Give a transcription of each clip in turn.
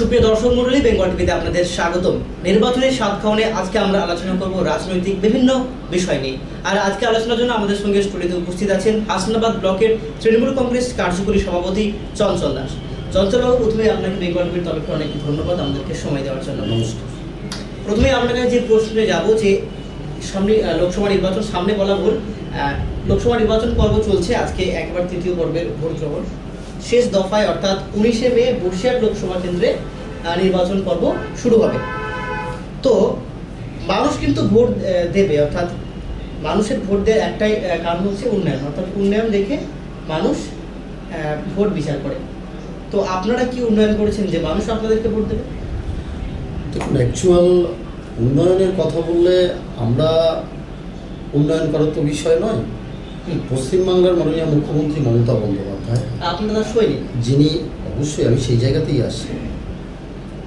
সুপ্রিয় দর্শক মন্ডলী বেঙ্গল টিভিতে আপনাদের স্বাগতম। নির্বাচনের স্বাদ খাওয়ানে আজকে আমরা আলোচনা করব রাজনৈতিক বিভিন্ন বিষয় নিয়ে। আর আজকে আলোচনার জন্য আমাদের সঙ্গে স্টুডিওতে উপস্থিত আছেন হাসনাবাদ ব্লকের তৃণমূল কংগ্রেস কার্যকরী সভাপতি চঞ্চল দাস। চঞ্চলবাবু প্রথমে আপনাকে বেঙ্গল টিভির তরফে অনেক ধন্যবাদ আমাদেরকে সময় দেওয়ার জন্য। নমস্কার। প্রথমে আপনাকে যে প্রশ্নে যাব যে সামনে লোকসভা নির্বাচন সামনে বলা ভুল আহ, লোকসভা নির্বাচন পর্ব চলছে আজকে একবার তৃতীয় পর্বের ভোট গ্রহণ। শেষ দফায় অর্থাৎ উনিশে মে বসিরহাট লোকসভা কেন্দ্রে নির্বাচন পর্ব শুরু হবে। তো মানুষ কিন্তু ভোট দেবে অর্থাৎ মানুষের ভোট দেওয়ার একটাই কারণ হচ্ছে উন্নয়ন। অর্থাৎ উন্নয়ন দেখে মানুষ ভোট বিচার করে। তো আপনারা কি উন্নয়ন করেছেন যে মানুষ আপনাদেরকে ভোট দেবে? দেখুন অ্যাকচুয়াল উন্নয়নের কথা বললে আমরা উন্নয়ন করার তো বিষয় নয়। পশ্চিমবাংলার মাননীয় মুখ্যমন্ত্রী মমতা বন্দ্যোপাধ্যায়। আপনারা সৈনিক। যিনি অবশ্যই আমি সেই জায়গাতেই আসছি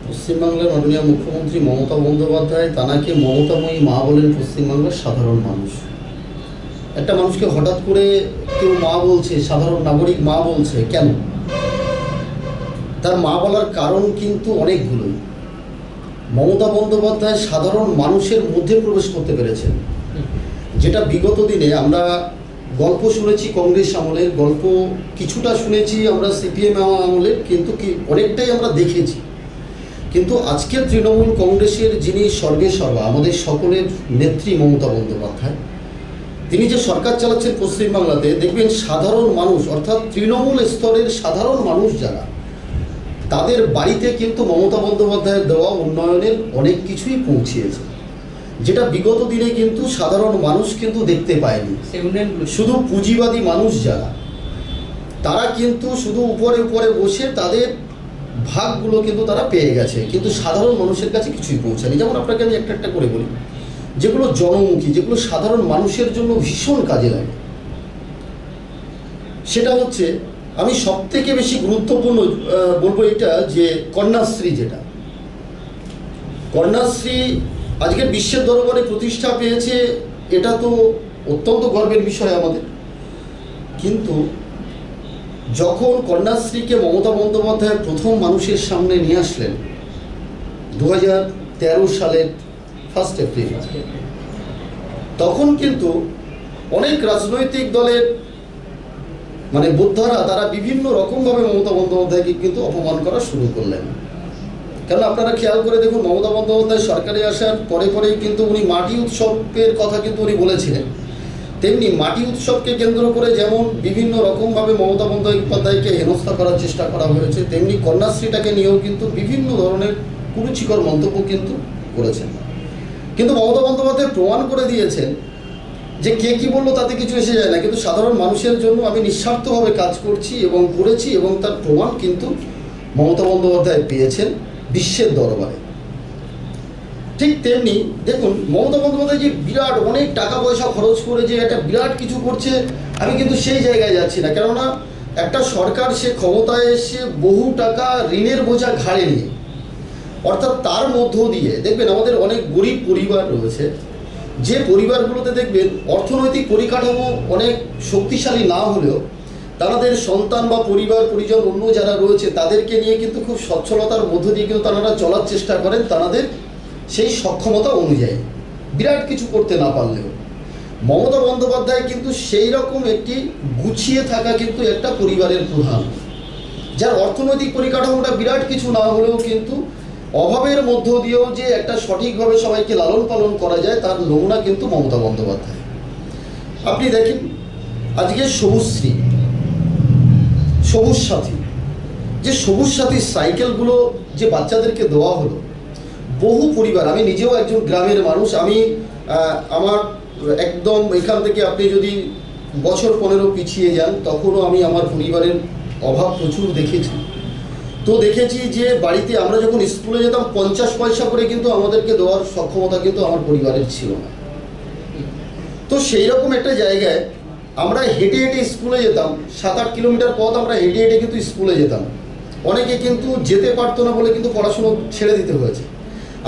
পশ্চিমবাংলার মাননীয় মুখ্যমন্ত্রী মমতা বন্দ্যোপাধ্যায় তানাকে মমতাময়ী মা বলেন পশ্চিমবাংলার সাধারণ মানুষ। একটা মানুষকে হঠাৎ করে কেউ মা বলছে সাধারণ নাগরিক মা বলছে কেন? তার মা বলার কারণ কিন্তু অনেকগুলোই। মমতা বন্দ্যোপাধ্যায় সাধারণ মানুষের মধ্যে প্রবেশ করতে পেরেছেন। যেটা বিগত দিনে আমরা গল্প শুনেছি কংগ্রেস আমলের, গল্প কিছুটা শুনেছি আমরা সিপিএম আমলের কিন্তু কি অনেকটাই আমরা দেখেছি। কিন্তু আজকের তৃণমূল কংগ্রেসের যিনি সর্বে সর্বা, আমাদের সকলের নেত্রী মমতা বন্দ্যোপাধ্যায়, তিনি যে সরকার চালাচ্ছেন পশ্চিমবাংলাতে, দেখবেন সাধারণ মানুষ, অর্থাৎ তৃণমূল স্তরের সাধারণ মানুষ যারা, তাদের বাড়িতে কিন্তু মমতা বন্দ্যোপাধ্যায়ের দেওয়া উন্নয়নের অনেক কিছুই পৌঁছিয়েছে। যেটা বিগত দিনে কিন্তু সাধারণ মানুষ কিন্তু দেখতে পায়নি। শুধু পুঁজিবাদী মানুষ যারা তারা কিন্তু শুধু উপরে উপরে বসে তাদের ভাগগুলো কিন্তু তারা পেয়ে গেছে। কিন্তু সাধারণ মানুষের কাছে কিছুই পৌঁছায়নি। যেমন আপনাকে আমি একটা একটা করে বলি যেগুলো জনমুখী যেগুলো সাধারণ মানুষের জন্য ভীষণ কাজে লাগে। সেটা হচ্ছে আমি সব থেকে বেশি গুরুত্বপূর্ণ বলব এটা যে কন্যাশ্রী যেটা। কন্যাশ্রী আজকের বিশ্বের দরবারে প্রতিষ্ঠা পেয়েছে, এটা তো অত্যন্ত গর্বের বিষয় আমাদের। কিন্তু যখন কন্যাশ্রীকে মমতা বন্দ্যোপাধ্যায় প্রথম মানুষের সামনে নিয়ে আসলেন দু তেরো সালের ফার্স্ট এপ্রিল তখন কিন্তু অনেক রাজনৈতিক দলের মানে বোদ্ধারা তারা বিভিন্ন রকমভাবে মমতা বন্দ্যোপাধ্যায়কে কিন্তু অপমান করা শুরু করলেন। কারণ আপনারা খেয়াল করে দেখুন, মমতা বন্দ্যোপাধ্যায় সরকারে আসার পরে পরেই কিন্তু উনি মাটি উৎসবের কথা কিন্তু উনি বলেছিলেন। তেমনি মাটি উৎসবকে কেন্দ্র করে যেমন বিভিন্ন রকমভাবে মমতা বন্দ্যোপাধ্যায়কে হেনস্থা করার চেষ্টা করা হয়েছে, তেমনি কন্যাশ্রীটাকে নিয়েও কিন্তু বিভিন্ন ধরনের কুরুচিকর মন্তব্য কিন্তু করেছেন। কিন্তু মমতা বন্দ্যোপাধ্যায় প্রমাণ করে দিয়েছেন যে কে কী বলল তাতে কিছু এসে যায় না। কিন্তু সাধারণ মানুষের জন্য আমি নিঃস্বার্থভাবে কাজ করছি এবং করেছি এবং তার প্রমাণ কিন্তু মমতা বন্দ্যোপাধ্যায় পেয়েছেন। বিশ্বের দরবারে। ঠিক তেমনি দেখুন, মমতা বন্দ্যোপাধ্যায় যে বিরাট অনেক টাকা পয়সা খরচ করে যে একটা বিরাট কিছু করছে, আমি কিন্তু সেই জায়গায় যাচ্ছি না। কেননা একটা সরকার সে ক্ষমতায় এসে বহু টাকা ঋণের বোঝা ঘাড়ে নিয়ে অর্থাৎ তার মধ্য দিয়ে দেখবেন আমাদের অনেক গরিব পরিবার রয়েছে, যে পরিবারগুলোতে দেখবেন অর্থনৈতিক পরিকাঠামো অনেক শক্তিশালী না হলেও তাদের সন্তান বা পরিবার, পরিজন, অন্য যারা রয়েছে, তাদেরকে নিয়ে কিন্তু খুব সচ্ছলতার মধ্য দিয়ে কিন্তু তারা চলার চেষ্টা করেন তাদের সেই সক্ষমতা অনুযায়ী। বিরাট কিছু করতে না পারলেও। মমতা বন্দ্যোপাধ্যায় কিন্তু সেই রকম একটি গুছিয়ে থাকা কিন্তু একটা পরিবারের প্রধান। যার অর্থনৈতিক পরিকাঠামোটা বিরাট কিছু না হলেও কিন্তু অভাবের মধ্য দিয়েও যে একটা সঠিকভাবে সবাইকে লালন পালন করা যায়, তার নমুনা কিন্তু মমতা বন্দ্যোপাধ্যায়। আপনি দেখেন, আজকে সবুজশ্রী সবুজ সাথী। যে সবুজ সাথী সাইকেলগুলো যে বাচ্চাদেরকে দেওয়া হলো, বহু পরিবার, আমি নিজেও একজন গ্রামের মানুষ, আমি আমার একদম এখান থেকে আপনি যদি বছর পনেরো পিছিয়ে যান, তখনও আমি আমার পরিবারের অভাব প্রচুর দেখেছি। তো দেখেছি যে বাড়িতে আমরা যখন স্কুলে যেতাম, পঞ্চাশ পয়সা করে কিন্তু আমাদেরকে দেওয়ার সক্ষমতা কিন্তু আমার পরিবারের ছিল না। তো সেই রকম একটা জায়গায় আমরা হেঁটে হেঁটে স্কুলে যেতাম সাত আট কিলোমিটার পথ আমরা হেঁটে হেঁটে কিন্তু স্কুলে যেতাম। অনেকে কিন্তু যেতে পারতো না বলে কিন্তু পড়াশুনো ছেড়ে দিতে হয়েছে।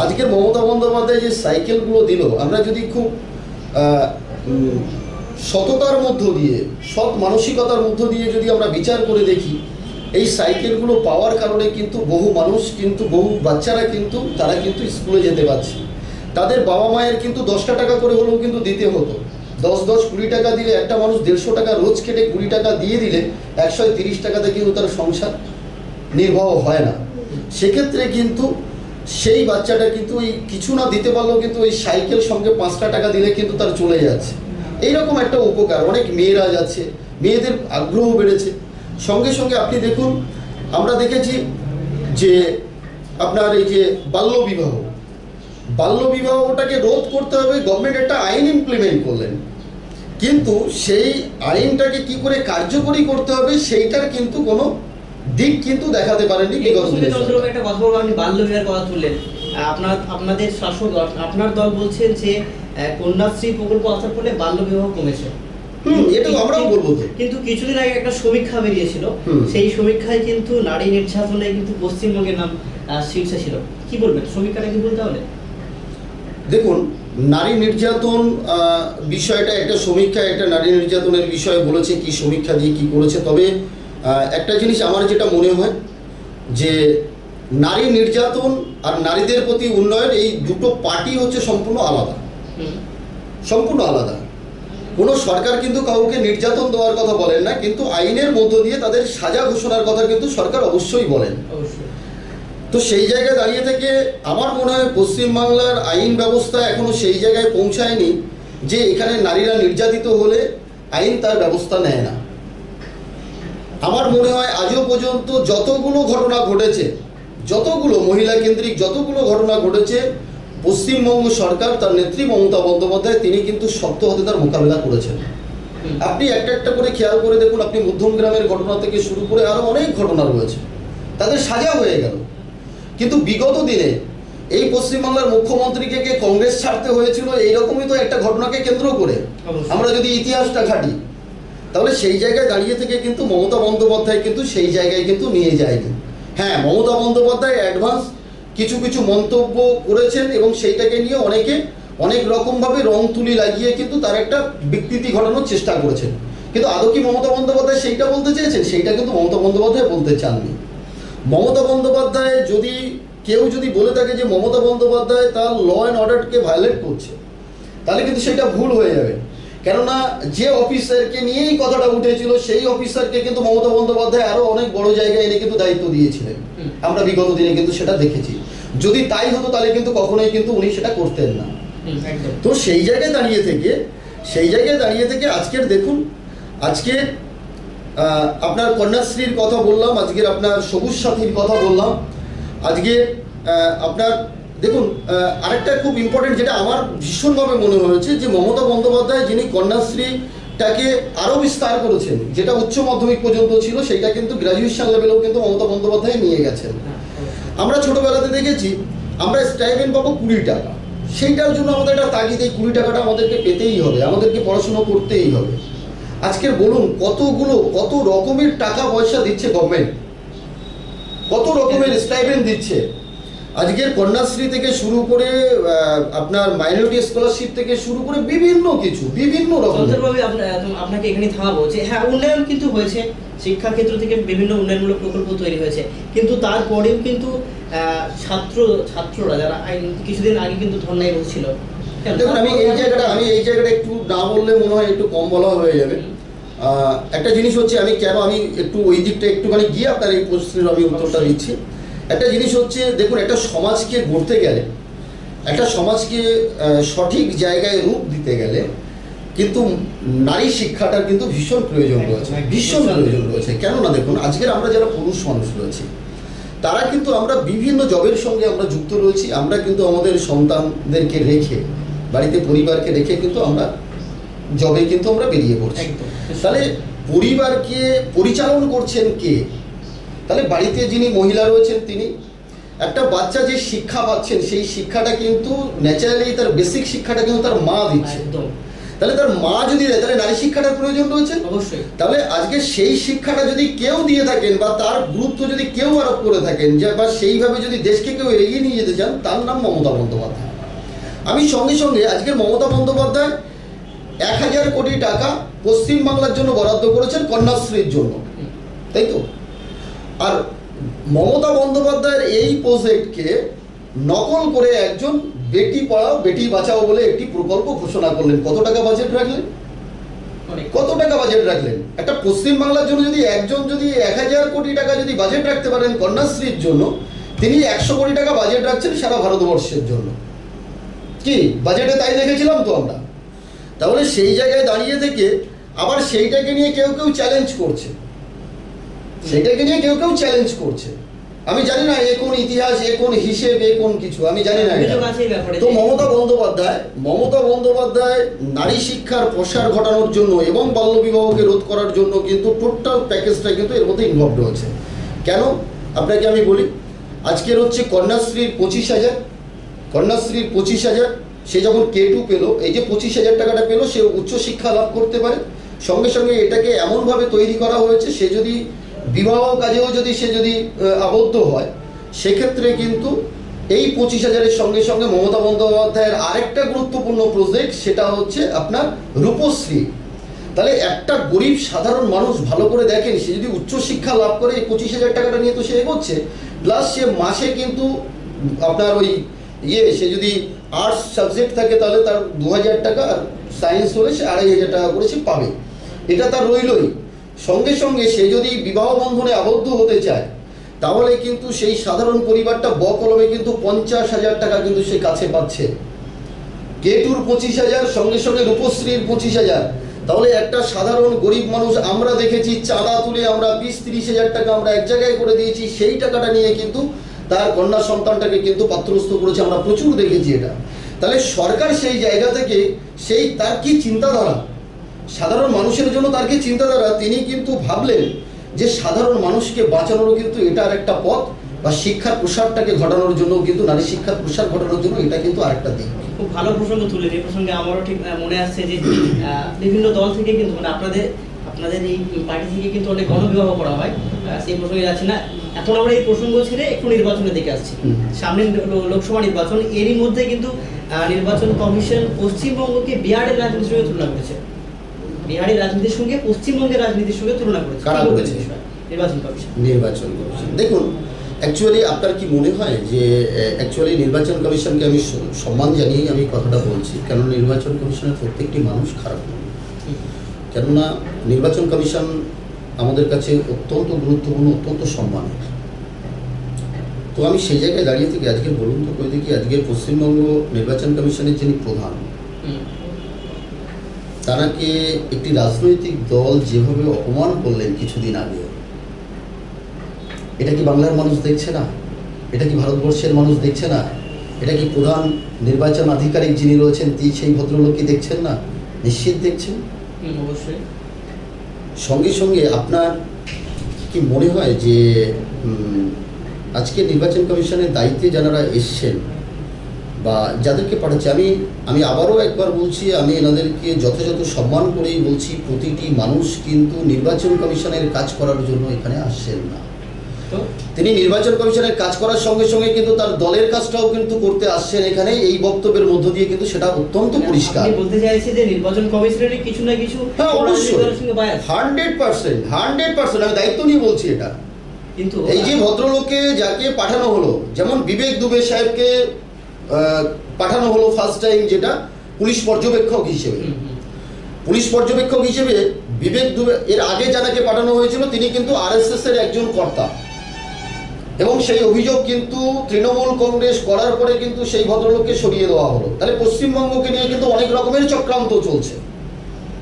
আজকের মমতা বন্দ্যোপাধ্যায় যে সাইকেলগুলো দিল, আমরা যদি খুব সততার মধ্য দিয়ে, সৎ মানসিকতার মধ্য দিয়ে যদি আমরা বিচার করে দেখি, এই সাইকেলগুলো পাওয়ার কারণে কিন্তু বহু মানুষ কিন্তু, বহু বাচ্চারা কিন্তু, তারা কিন্তু স্কুলে যেতে পারছে। তাদের বাবা মায়ের কিন্তু দশটা টাকা করে হলেও কিন্তু দিতে হতো। দশ দশ কুড়ি টাকা দিলে একটা মানুষ দেড়শো টাকা রোজ কেটে কুড়ি টাকা দিয়ে দিলে একশো তিরিশ টাকাতে কিন্তু তার সংসার নির্বাহ হয় না। সেক্ষেত্রে কিন্তু সেই বাচ্চাটা কিন্তু ওই কিছু না দিতে পারলেও কিন্তু ওই সাইকেল সঙ্গে পাঁচটা টাকা দিলে কিন্তু তার চলে যাচ্ছে। এইরকম একটা উপকার। অনেক মেয়েরা যাচ্ছে, মেয়েদের আগ্রহ বেড়েছে। সঙ্গে সঙ্গে আপনি দেখুন, আমরা দেখেছি যে আপনার এই যে বাল্যবিবাহ বাল্যবিবাহটাকে রোধ করতে হবে। গভর্নমেন্ট একটা আইন ইমপ্লিমেন্ট করলেন। কিন্তু সেই আইনটাকে কি করে কার্যকরী করতে হবে সেইটার কিন্তু কোনো দিক কিন্তু দেখাতে পারেনি এই বিগত প্রসঙ্গে দিনের চন্দ্রবাবু সরকার। একটা কথা বলব আপনি বাল্য বিবাহের কথা তুললেন। আপনার আপনাদের শাসক আপনার দল বলছেন যে কন্যাশ্রী প্রকল্প আসার ফলে বাল্য বিবাহ কমেছে। এটাও আমরাও বলব কিন্তু কিছুদিন আগে একটা সমীক্ষা বেরিয়েছিল। সেই সমীক্ষায় কিন্তু নারী নির্যাতনে কিন্তু পশ্চিমবঙ্গের নাম শীর্ষে ছিল। কি বলবেন? সমীক্ষাটা কি বলতে হবে? দেখুন নারী নির্যাতন বিষয়টা একটা সমীক্ষা একটা নারী নির্যাতনের বিষয়ে বলেছে কি সমীক্ষা দিয়ে কি করেছে। তবে একটা জিনিস আমার যেটা মনে হয় যে নারী নির্যাতন আর নারীদের প্রতি উন্নয়ন এই দুটো পার্টি হচ্ছে সম্পূর্ণ আলাদা। সম্পূর্ণ আলাদা। কোনো সরকার কিন্তু কাউকে নির্যাতন দেওয়ার কথা বলেন না কিন্তু আইনের মধ্য দিয়ে তাদের সাজা ঘোষণার কথা কিন্তু সরকার অবশ্যই বলেন। অবশ্যই। তো সেই জায়গায় দাঁড়িয়ে থেকে আমার মনে হয় পশ্চিমবাংলার আইন ব্যবস্থা এখনও সেই জায়গায় পৌঁছায়নি যে এখানে নারীরা নির্যাতিত হলে আইন তার ব্যবস্থা নেয় না। আমার মনে হয় আজও পর্যন্ত যতগুলো ঘটনা ঘটেছে, যতগুলো মহিলা কেন্দ্রিক যতগুলো ঘটনা ঘটেছে, পশ্চিমবঙ্গ সরকার তার নেত্রী মমতা বন্দ্যোপাধ্যায় তিনি কিন্তু শক্ত হাতে তার মোকাবিলা করেছেন। আপনি একটা একটা করে খেয়াল করে দেখুন, আপনি মধ্যম গ্রামের ঘটনা থেকে শুরু করে আরও অনেক ঘটনা রয়েছে। তাদের সাজা হয়ে গেল। কিন্তু বিগত দিনে এই পশ্চিমবাংলার মুখ্যমন্ত্রীকে কে কংগ্রেস ছাড়তে হয়েছিল এইরকমই তো একটা ঘটনাকে কেন্দ্র করে। আমরা যদি ইতিহাসটা ঘাটি তাহলে সেই জায়গায় দাঁড়িয়ে থেকে কিন্তু মমতা বন্দ্যোপাধ্যায় কিন্তু সেই জায়গায় কিন্তু নিয়ে যায়নি। হ্যাঁ মমতা বন্দ্যোপাধ্যায় অ্যাডভান্স কিছু কিছু মন্তব্য করেছেন এবং সেইটাকে নিয়ে অনেকে অনেক রকমভাবে রং তুলি লাগিয়ে কিন্তু তার একটা বিকৃতি ঘটানোর চেষ্টা করেছেন। কিন্তু আদৌ কি মমতা বন্দ্যোপাধ্যায় সেইটা বলতে চেয়েছেন? সেইটা কিন্তু মমতা বন্দ্যোপাধ্যায় বলতে চাননি। মমতা বন্দ্যোপাধ্যায় যদি কেউ যদি বলে থাকে যে মমতা বন্দ্যোপাধ্যায় তার ল অ্যান্ড অর্ডারকে ভায়োলেট করছে তাহলে কিন্তু সেটা ভুল হয়ে যাবে। কেননা যে অফিসারকে নিয়েই কথাটা উঠেছিল সেই অফিসারকে কিন্তু মমতা বন্দ্যোপাধ্যায় আরও অনেক বড় জায়গায় এনে কিন্তু দায়িত্ব দিয়েছিলেন। আমরা বিগত দিনে কিন্তু সেটা দেখেছি। যদি তাই হতো তাহলে কিন্তু কখনোই কিন্তু উনি সেটা করতেন না। তো সেই জায়গায় দাঁড়িয়ে থেকে সেই জায়গায় দাঁড়িয়ে থেকে আজকের দেখুন আজকে আপনার কন্যাশ্রীর কথা বললাম আজকের আপনার সবুজ সাথীর কথা বললাম। আজকে আপনার, দেখুন আরেকটা খুব ইম্পর্টেন্ট যেটা আমার ভীষণভাবে মনে হয়েছে, যে মমতা বন্দ্যোপাধ্যায় যিনি কন্যাশ্রীটাকে আরও বিস্তার করেছেন, যেটা উচ্চ মাধ্যমিক পর্যন্ত ছিল, সেইটা কিন্তু গ্র্যাজুয়েশন লেভেলেও কিন্তু মমতা বন্দ্যোপাধ্যায় নিয়ে গেছেন। আমরা ছোটোবেলাতে দেখেছি, আমরা স্টাইপেন্ড পাবো কুড়ি টাকা। সেইটার জন্য আমাদের একটা তাগিদ, এই কুড়ি টাকাটা আমাদেরকে পেতেই হবে, আমাদেরকে পড়াশুনো করতেই হবে। আজকের বলুন, কতগুলো, কত রকমের টাকা পয়সা দিচ্ছে গভর্নমেন্ট কত রকমের স্টাইপেন্ড দিচ্ছে? আজকের কন্যাশ্রী থেকে শুরু করে আপনার মাইনরিটি স্কলারশিপ থেকে শুরু করে বিভিন্ন কিছু, বিভিন্ন চন্দ্রবাবু আপনাকে এখানে থামাবো যে হ্যাঁ উন্নয়ন কিন্তু হয়েছে। শিক্ষা ক্ষেত্র থেকে বিভিন্ন উন্নয়নমূলক প্রকল্প তৈরি হয়েছে। কিন্তু তারপরেও কিন্তু ছাত্র, ছাত্ররা যারা কিছুদিন আগে কিন্তু ধর্নায় বসছিল দেখুন আমি এই জায়গাটা আমি এই জায়গাটা একটু না বললে মনে হয় একটু কম বলা হয়ে যাবে। একটা জিনিস হচ্ছে আমি কেন আমি একটু ওই দিকটা একটুখানি গিয়ে আপনার এই প্রশ্নের আমি উত্তরটা দিচ্ছি। একটা জিনিস হচ্ছে দেখুন একটা সমাজকে গড়তে গেলে একটা সমাজকে সঠিক জায়গায় রূপ দিতে গেলে কিন্তু নারী শিক্ষাটার কিন্তু ভীষণ প্রয়োজন রয়েছে। ভীষণ প্রয়োজন রয়েছে। কেননা দেখুন আজকের আমরা যারা পুরুষ মানুষ রয়েছি তারা কিন্তু আমরা বিভিন্ন জবের সঙ্গে আমরা যুক্ত রয়েছি আমরা কিন্তু আমাদের সন্তানদেরকে রেখে বাড়িতে পরিবারকে রেখে কিন্তু আমরা জবে কিন্তু আমরা বেরিয়ে পড়ছি। তাহলে পরিবারকে পরিচালন করছেন কে? তাহলে বাড়িতে যিনি মহিলা রয়েছেন তিনি একটা বাচ্চা যে শিক্ষা পাচ্ছেন সেই শিক্ষাটা কিন্তু ন্যাচারালি তার বেসিক শিক্ষাটা কিন্তু তার মা দিচ্ছে। একদম। তাহলে তার মা যদি দেয় তাহলে নারী শিক্ষাটার প্রয়োজন রয়েছে? অবশ্যই। তাহলে আজকে সেই শিক্ষাটা যদি কেউ দিয়ে থাকেন বা তার গুরুত্ব যদি কেউ আরোপ করে থাকেন যে বা সেইভাবে যদি দেশকে কেউ এগিয়ে নিয়ে যেতে চান তার নাম মমতা বন্দ্যোপাধ্যায়। আমি সঙ্গে সঙ্গে আজকে মমতা বন্দ্যোপাধ্যায় এক হাজার কোটি টাকা পশ্চিমবাংলার জন্য বরাদ্দ করেছেন কন্যাশ্রীর জন্য। তাই তো? আর মমতা বন্দ্যোপাধ্যায়ের এই প্রজেক্টকে নকল করে একজন বেটি পড়াও বেটি বাঁচাও বলে একটি প্রকল্প ঘোষণা করলেন। কত টাকা বাজেট রাখলেন? কত টাকা বাজেট রাখলেন? একটা পশ্চিম বাংলার জন্য যদি একজন যদি এক হাজার কোটি টাকা যদি বাজেট রাখতে পারেন কন্যাশ্রীর জন্য তিনি একশো কোটি টাকা বাজেট রাখছেন সারা ভারতবর্ষের জন্য। কি? বাজেটে তাই দেখেছিলাম তো আমরা। তাহলে সেই জায়গায় দাঁড়িয়ে থেকে আবার সেইটাকে নিয়ে কেউ কেউ চ্যালেঞ্জ করছে। সেইটাকে নিয়ে কেউ কেউ চ্যালেঞ্জ করছে। আমি জানি না এ কোন ইতিহাস এ কোন হিসেব এ কোন কিছু আমি জানি না তো মমতা বন্দ্যোপাধ্যায় মমতা বন্দ্যোপাধ্যায় নারী শিক্ষার প্রসার ঘটানোর জন্য এবং বাল্যবিবাহকে রোধ করার জন্য কিন্তু টোটাল প্যাকেজটা কিন্তু এর মধ্যে ইনভলভ রয়েছে। কেন? আপনাকে আমি বলি আজকের হচ্ছে কন্যাশ্রীর পঁচিশ হাজার। কন্যাশ্রীর পঁচিশ হাজার, সে যখন কে টু পেল, এই যে পঁচিশ হাজার টাকাটা পেল, সে উচ্চশিক্ষা লাভ করতে পারে। সঙ্গে সঙ্গে এটাকে এমনভাবে তৈরি করা হয়েছে, সে যদি বিবাহ কাজেও যদি সে যদি আবদ্ধ হয়, সেক্ষেত্রে কিন্তু এই পঁচিশ হাজারের সঙ্গে সঙ্গে মমতা বন্দ্যোপাধ্যায়ের আরেকটা গুরুত্বপূর্ণ প্রজেক্ট সেটা হচ্ছে আপনার রূপশ্রী। তাহলে একটা গরিব সাধারণ মানুষ ভালো করে দেখেন, সে যদি উচ্চশিক্ষা লাভ করে এই পঁচিশ হাজার টাকাটা নিয়ে তো সে এগোচ্ছে প্লাস সে মাসে কিন্তু আপনার ওই ইয়ে সে যদি আর্টস সাবজেক্ট থাকে তাহলে তার দু হাজার টাকা সায়েন্স হলে সে আড়াই হাজার টাকা করে সে পাবে। এটা তার রইলই। সঙ্গে সঙ্গে সে যদি বিবাহ বন্ধনে আবদ্ধ হতে চায়, তাহলে কিন্তু সেই সাধারণ পরিবারটা বকলমে কিন্তু পঞ্চাশ হাজার টাকা কিন্তু সে কাছে পাচ্ছে। কেটুর পঁচিশ হাজার, সঙ্গে সঙ্গে রূপশ্রীর পঁচিশ হাজার। তাহলে একটা সাধারণ গরিব মানুষ আমরা দেখেছি, চাঁদা তুলে আমরা বিশ তিরিশ হাজার টাকা আমরা এক জায়গায় করে দিয়েছি, সেই টাকাটা নিয়ে কিন্তু তার কন্যা সন্তানটাকে কিন্তু পাত্রস্থ করেছে, আমরা প্রচুর দেখেছি এটা। তাহলে সরকার সেই জায়গা থেকে সেই তার কি চিন্তাধারা? সাধারণ মানুষের জন্য তার কি চিন্তাধারা? তিনি কিন্তু ভাবলেন যে সাধারণ মানুষকে বাঁচানোরও কিন্তু এটার একটা পথ, বা শিক্ষার প্রসারটাকে ঘটানোর জন্য কিন্তু, নারী শিক্ষার প্রসার ঘটানোর জন্য এটা কিন্তু আরেকটা দিক। খুব ভালো প্রসঙ্গ তুলে যে প্রসঙ্গে আমারও ঠিক মনে আসছে যে বিভিন্ন দল থেকে কিন্তু মানে আপনাদের আপনাদের এই পার্টি থেকে কিন্তু অনেক গণবিবাহ করা হয়। সেই প্রসঙ্গে যাচ্ছি না। এখন আমরা এই প্রসঙ্গ ছেড়ে একটু নির্বাচনের দিকে আসছি। সামনে লোকসভা নির্বাচন এরই মধ্যে কিন্তু নির্বাচন কমিশন পশ্চিমবঙ্গকে বিহারের রাজনীতির সঙ্গে তুলনা করেছে। বিহারের রাজনীতির সঙ্গে পশ্চিমবঙ্গের রাজনীতির সঙ্গে তুলনা করেছে। কারা কি করেছে? নির্বাচন কমিশন। নির্বাচন কমিশন। দেখুন অ্যাকচুয়ালি আপনার কি মনে হয় যে অ্যাকচুয়ালি নির্বাচন কমিশনকে আমি সম্মান জানিয়েই আমি কথাটা বলছি। কেন নির্বাচন কমিশনের প্রত্যেকটি মানুষ খারাপ নয় কেননা নির্বাচন কমিশন আমাদের কাছে অত্যন্ত গুরুত্বপূর্ণ অত্যন্ত সম্মানের। তো আমি সেই জায়গায় দাঁড়িয়ে থেকে আজকে বলুন তো কই দেখি আজকের পশ্চিমবঙ্গ নির্বাচন কমিশনের যিনি প্রধান। তারাকে একটি রাজনৈতিক দল যেভাবে অপমান করলেন কিছুদিন আগে এটা কি বাংলার মানুষ দেখছে না? এটা কি ভারতবর্ষের মানুষ দেখছে না? এটা কি প্রধান নির্বাচন আধিকারিক যিনি রয়েছেন তিনি সেই ভদ্রলোককে দেখছেন না? নিশ্চিত দেখছেন? অবশ্যই। সঙ্গে সঙ্গে আপনার কি মনে হয় যে আজকে নির্বাচন কমিশনের দায়িত্বে যারা এসছেন বা যাদেরকে পাঠাচ্ছে, আমি আমি আবারও একবার বলছি, আমি এনাদেরকে যথাযথ সম্মান করেই বলছি, প্রতিটি মানুষ কিন্তু নির্বাচন কমিশনের কাজ করার জন্য এখানে আসছেন না। তো তিনি নির্বাচন কমিশনের কাজ করার সঙ্গে সঙ্গে কিন্তু তার দলের কাজটাও কিন্তু করতে আসছেন এখানে। এই বক্তব্যের মধ্য দিয়ে কিন্তু সেটা অত্যন্ত পরিষ্কার। বলতে চাইছে যে নির্বাচন কমিশনের কিছু না কিছু হ্যাঁ অবশ্যই। রাজনৈতিক দলের সঙ্গে bias। Hundred percent hundred percent. আমি দায়িত্ব নিয়ে বলছি এটা। কিন্তু এই যে ভদ্রলোককে যাকে পাঠানো হলো যেমন বিবেক দুবে সাহেবকে পাঠানো হলো ফার্স্ট টাইম যেটা পুলিশ পর্যবেক্ষক হিসেবে। পুলিশ পর্যবেক্ষক হিসেবে বিবেক দুবে এর আগে যাকে পাঠানো হয়েছিল তিনি কিন্তু আরএসএস এর একজন কর্তা। এবং সেই অভিযোগ কিন্তু তৃণমূল কংগ্রেস করার পরে কিন্তু সেই ভদ্রলোককে সরিয়ে দেওয়া হলো। তাহলে পশ্চিমবঙ্গকে নিয়ে কিন্তু অনেক রকমের চক্রান্ত চলছে।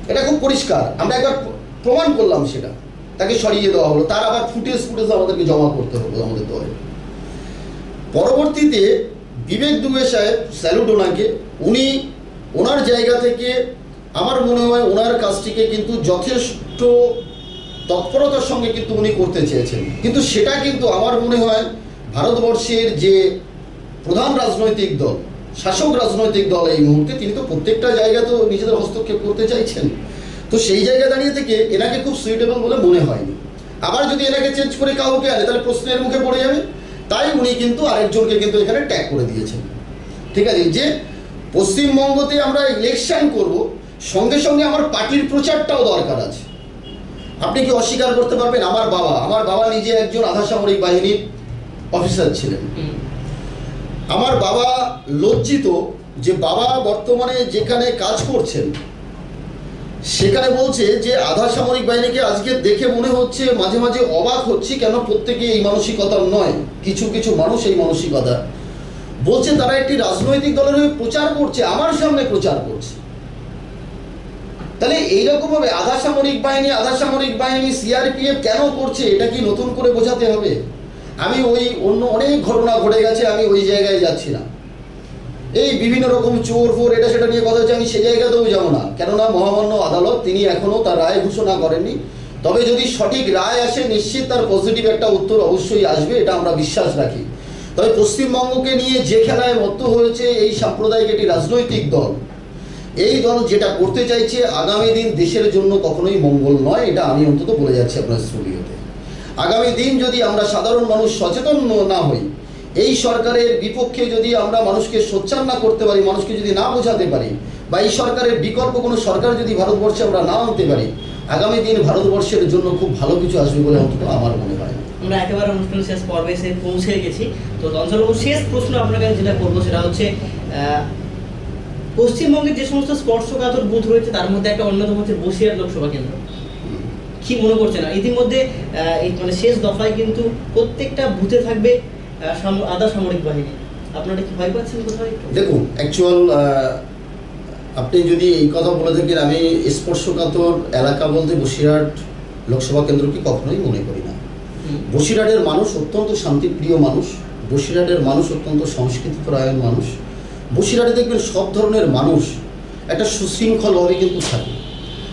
এটা খুব পরিষ্কার। আমরা একবার প্রমাণ করলাম সেটা। তাকে সরিয়ে দেওয়া হলো। তার আবার ফুটেজ ফুটেজ আমাদেরকে জমা করতে হলো আমাদের দলে। পরবর্তীতে বিবেক দুবে সাহেব, স্যালুট ওনাকে। উনি ওনার জায়গা থেকে, আমার মনে হয়, ওনার কাজটিকে কিন্তু যথেষ্ট তৎপরতার সঙ্গে কিন্তু উনি করতে চেয়েছেন। কিন্তু সেটা কিন্তু আমার মনে হয় ভারতবর্ষের যে প্রধান রাজনৈতিক দল, শাসক রাজনৈতিক দল এই মুহূর্তে, তিনি তো প্রত্যেকটা জায়গা তো নিজেদের হস্তক্ষেপ করতে চাইছেন। তো সেই জায়গা দাঁড়িয়ে থেকে এনাকে খুব সুইটেবল বলে মনে হয়নি। আবার যদি এনাকে চেঞ্জ করে কাউকে আনে, তাহলে প্রশ্নের মুখে পড়ে যাবে। তাই উনি কিন্তু আরেকজনকে কিন্তু এখানে ট্যাগ করে দিয়েছেন। ঠিক আছে যে পশ্চিমবঙ্গতে আমরা ইলেকশন করব, সঙ্গে সঙ্গে আমার পার্টির প্রচারটাও দরকার আছে। আপনি কি অস্বীকার করতে পারবেন? আমার বাবা আমার বাবা নিজে একজন আধা সামরিক বাহিনীর অফিসার ছিলেন। আমার বাবা লজ্জিত যে বাবা বর্তমানে যেখানে কাজ করছেন সেখানে বলছে যে আধা সামরিক বাহিনীকে আজকে দেখে মনে হচ্ছে মাঝে মাঝে অবাক হচ্ছি কেন প্রত্যেকে এই মানসিকতার নয়। কিছু কিছু মানুষ এই মানসিকতা। বলছে তারা একটি রাজনৈতিক দলের হয়ে প্রচার করছে আমার সামনে প্রচার করছে। তাহলে এইরকম ভাবে আধা সামরিক বাহিনী, আধা সামরিক বাহিনী সিআরপিএফ কেন করছে, এটা কি নতুন করে বোঝাতে হবে? আমি ওই অন্য অনেক ঘটনা ঘটে গেছে, আমি ওই জায়গায় যাচ্ছি না। এই বিভিন্ন রকম চোর ফোর, এটা সেটা নিয়ে কথা হচ্ছে, আমি সে জায়গাতেও যাব না। কেননা মহামান্য আদালত, তিনি এখনও তার রায় ঘোষণা করেননি। তবে যদি সঠিক রায় আসে, নিশ্চিত তার পজিটিভ একটা উত্তর অবশ্যই আসবে, এটা আমরা বিশ্বাস রাখি। তবে পশ্চিমবঙ্গকে নিয়ে যে খেলায় মত্ত হয়েছে এই সাম্প্রদায়িক একটি রাজনৈতিক দল এই দল যেটা করতে চাইছে, আগামী দিন দেশের জন্য কখনোই মঙ্গল নয়, এটা আমি অন্তত বলে যাচ্ছি আপনার স্টুডিওতে। আগামী দিন যদি আমরা সাধারণ মানুষ সচেতন না হই, এই সরকারের বিপক্ষে যদি আমরা মানুষকে সোচ্চার না করতে পারি, মানুষকে যদি না বোঝাতে পারি, বা এই সরকারের বিকল্প কোনো সরকার যদি ভারতবর্ষে আমরা না আনতে পারি, আগামী দিন ভারতবর্ষের জন্য খুব ভালো কিছু আসবে বলে অন্তত আমার মনে হয়। আমরা একেবারে অনুষ্ঠান শেষ পর্বে এসে পৌঁছে গেছি। তো অঞ্চলবাবু শেষ প্রশ্ন আপনার কাছে যেটা করব সেটা হচ্ছে পশ্চিমবঙ্গের যে সমস্ত স্পর্শকাতর বুথ রয়েছে তার মধ্যে একটা অন্যতম হচ্ছে বসিরহাট লোকসভা কেন্দ্র। কি মনে করছে না? ইতিমধ্যে এই মানে শেষ দফায় কিন্তু প্রত্যেকটা বুথে থাকবে আধা সামরিক বাহিনী। আপনারা কি ভয় পাচ্ছেন কোথাও দেখুন অ্যাকচুয়াল আপনি যদি এই কথা বলে থাকেন আমি স্পর্শকাতর এলাকা বলতে বসিরহাট লোকসভা কেন্দ্রকে কখনোই মনে করি না। বসিরহাটের মানুষ অত্যন্ত শান্তিপ্রিয় মানুষ বসিরহাটের মানুষ অত্যন্ত সংস্কৃতিপরায়ণ মানুষ বসিরহাটে দেখবেন সব ধরনের মানুষ একটা সুশৃঙ্খল সুশৃঙ্খলভাবে কিন্তু থাকে।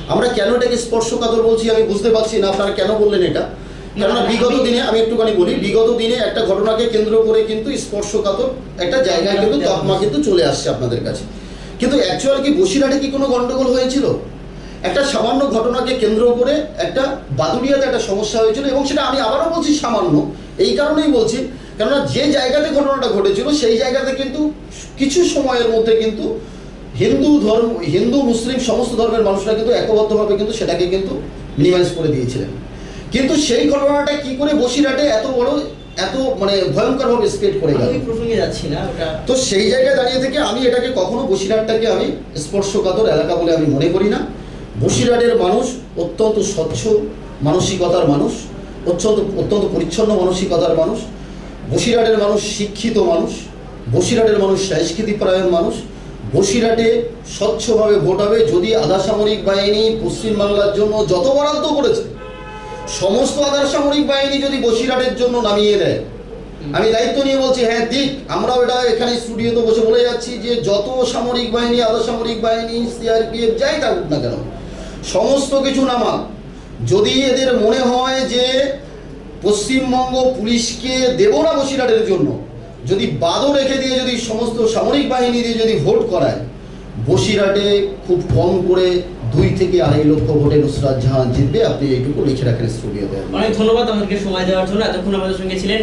আমরা কেন এটাকে স্পর্শকাতর বলছি আমি বুঝতে পারছি না আপনারা কেন বললেন এটা? কেননা বিগত দিনে আমি একটুখানি বলি বিগত দিনে একটা ঘটনাকে কেন্দ্র করে কিন্তু স্পর্শকাতর একটা জায়গায় কিন্তু তকমা কিন্তু চলে আসছে আপনাদের কাছে। কিন্তু অ্যাকচুয়াল কি বসিরহাটে কি কোনো গন্ডগোল হয়েছিল? একটা সামান্য ঘটনাকে কেন্দ্র করে একটা বাদুড়িয়াতে একটা সমস্যা হয়েছিল এবং সেটা আমি আবারও বলছি সামান্য এই কারণেই বলছি কেননা যে জায়গাতে ঘটনাটা ঘটেছিল সেই জায়গাতে কিন্তু কিছু সময়ের মধ্যে কিন্তু হিন্দু ধর্ম হিন্দু মুসলিম সমস্ত ধর্মের মানুষরা কিন্তু একবদ্ধভাবে কিন্তু সেটাকে কিন্তু মিনিমাইজ করে দিয়েছিলেন। কিন্তু সেই ঘটনাটা কি করে বসিরহাটে এত বড় এত মানে ভয়ঙ্করভাবে স্প্রেড করে আমি গেল প্রসঙ্গে যাচ্ছি না ওটা তো সেই জায়গায় দাঁড়িয়ে থেকে আমি এটাকে কখনো বসিরহাটটাকে আমি স্পর্শকাতর এলাকা বলে আমি মনে করি না। বসিরহাটের মানুষ অত্যন্ত স্বচ্ছ মানসিকতার মানুষ অত্যন্ত অত্যন্ত পরিচ্ছন্ন মানসিকতার মানুষ। বসিরহাটের মানুষ শিক্ষিত মানুষ, বসিরহাটের মানুষ সংস্কৃতিপরায়ণ মানুষ, বসিরহাটে স্বচ্ছভাবে ভোট হবে যদি আধা সামরিক বাহিনী পশ্চিমবাংলার জন্য যত বরাদ্দ করেছে, সমস্ত আধার সামরিক বাহিনী যদি বসিরহাটের জন্য নামিয়ে দেয়। আমি দায়িত্ব নিয়ে বলছি হ্যাঁ দিক, আমরাও এটা এখানে স্টুডিওতে বসে বলে যাচ্ছি যে যত সামরিক বাহিনী, আধা সামরিক বাহিনী সিআরপিএফ যাই থাকুক না কেন, সমস্ত কিছু নামা যদি এদের মনে হয় যে পশ্চিমবঙ্গ পুলিশকে দেব না বসিরহাটের জন্য। যদি বাদও রেখে দিয়ে যদি সমস্ত সামরিক বাহিনী দিয়ে যদি ভোট করায়, বসিরহাটে খুব কম করে দুই থেকে আড়াই লক্ষ ভোটে নুসরাত জাহান জিতবে। আপনি এইটুকু লিখে রাখেন স্টুডিওতে অনেক ধন্যবাদ আমাদেরকে সময় দেওয়ার জন্য। এতক্ষণ আমাদের সঙ্গে ছিলেন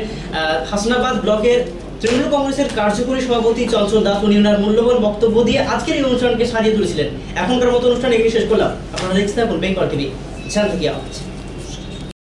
হাসনাবাদ ব্লকের তৃণমূল কংগ্রেসের কার্যকরী সভাপতি চঞ্চল দাস উনি ওনার মূল্যবান বক্তব্য দিয়ে আজকের এই অনুষ্ঠানকে সাজিয়ে তুলেছিলেন। এখনকার মতো অনুষ্ঠান এগিয়ে শেষ করলাম। আপনারা দেখতে থাকুন বেঙ্গল টিভি থেকে আওয়াজ।